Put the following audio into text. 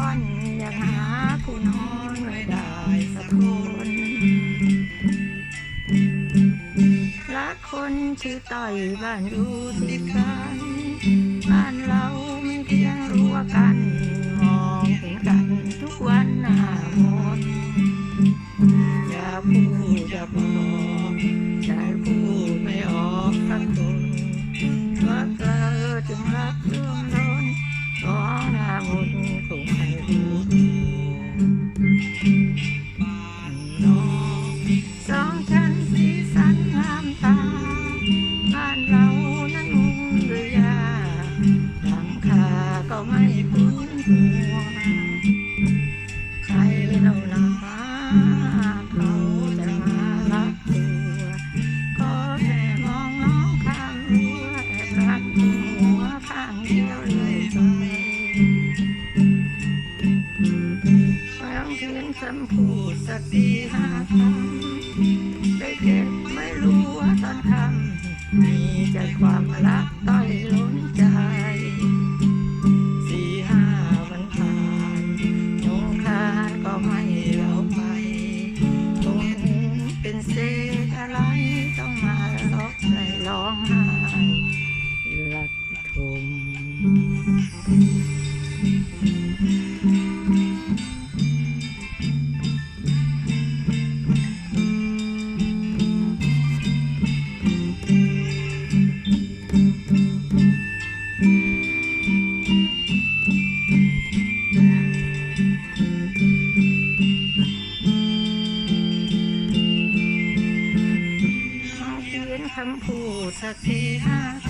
ครึ่งค่อยังหาผู้นอนไม่ได้สักคนรักคนชื่อต่อยบ้านอยู่ติดกันบ้านเราไม่เพียงรั้วกันมองเห็นกันทุกวันหน้ามนอย่าพูดอย่าบอ ไม่คุ้นหัวใครเราหนาเขาจะมารักตัวก็แค่มองน้องข้างรั้วแอบรักหัวข้างเดียวเลยไปร้องเพียงคำพูดสักสี่ห้าคำ คำพูดสักทีห้าคำให้เท่า